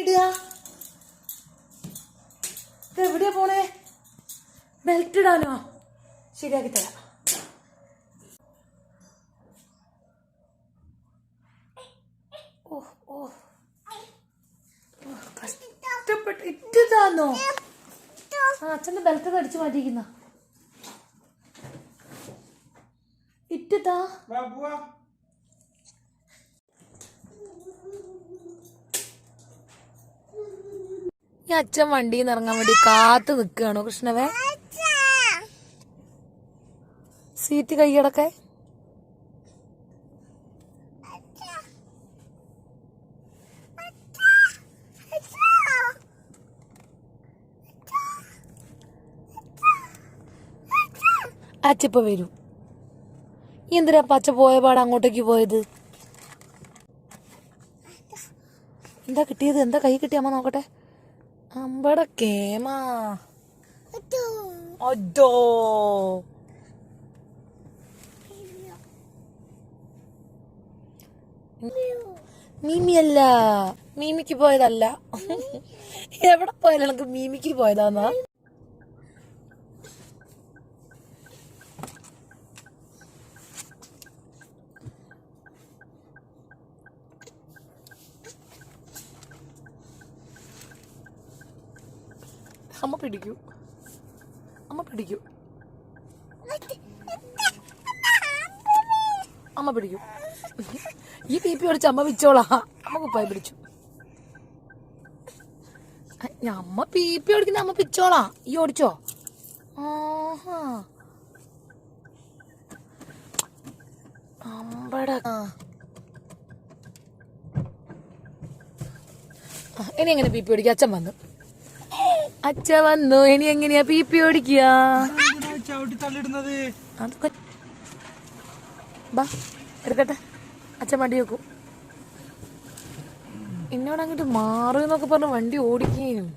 ഇടുക. ഇത് എവിടെയാ പോണേ? ബെൽറ്റ് ഇടാനോ? ശരിയാക്കി തരാം. ഓ ഓ. കഷ്ടപ്പെട്ട് ഇട്ടതാന്നോ ആ അച്ഛന്റെ ബെൽറ്റ് അടിച്ചു മാറ്റിയിരിക്കുന്ന. ഇട്ടതാ ഈ അച്ഛൻ വണ്ടിയിൽ നിന്ന് ഇറങ്ങാൻ വേണ്ടി കാത്തു നിൽക്കുകയാണോ കൃഷ്ണവേ? സീറ്റ് കൈയടക്കെ അച്ഛപ്പ വരൂ. എന്തിനാ പച്ച പോയ പാട് അങ്ങോട്ടേക്ക് പോയത്? എന്താ കിട്ടിയത്? എന്താ കൈ കിട്ടിയമ്മ നോക്കട്ടെ. അമ്പട കേമാ അയ്യോ മീമിയല്ല മീമിക്ക് പോയതല്ല. എവിടെ പോയാലും എനിക്ക് മീമിക്ക് പോയതാന്നാ? അമ്മ പിടിക്കൂ. അമ്മ പിടിക്കൂ. അമ്മ പിടിക്കൂ. ഈ പി പി ഓടിച്ച് അമ്മ വിച്ചോളാ അമ്മ കുപ്പായി പിടിച്ചു. അമ്മ പി പി ഓടിക്കുന്ന അമ്മ പിച്ചോളാ ഈ ഓടിച്ചോ ആഹാ. അമ്പട ഇനി എങ്ങനെ പി പി ഓടിക്കുക അച്ഛൻ വന്നു. അച്ഛ വന്നു. ഇനി എങ്ങനെയാ? പി പി ഓടിക്കുക. ബാ എടുക്കട്ടെ. അച്ഛൻ വണ്ടി വെക്കും. എന്നോട് അങ്ങോട്ട് മാറുന്നൊക്കെ പറഞ്ഞ് വണ്ടി ഓടിക്കുകയും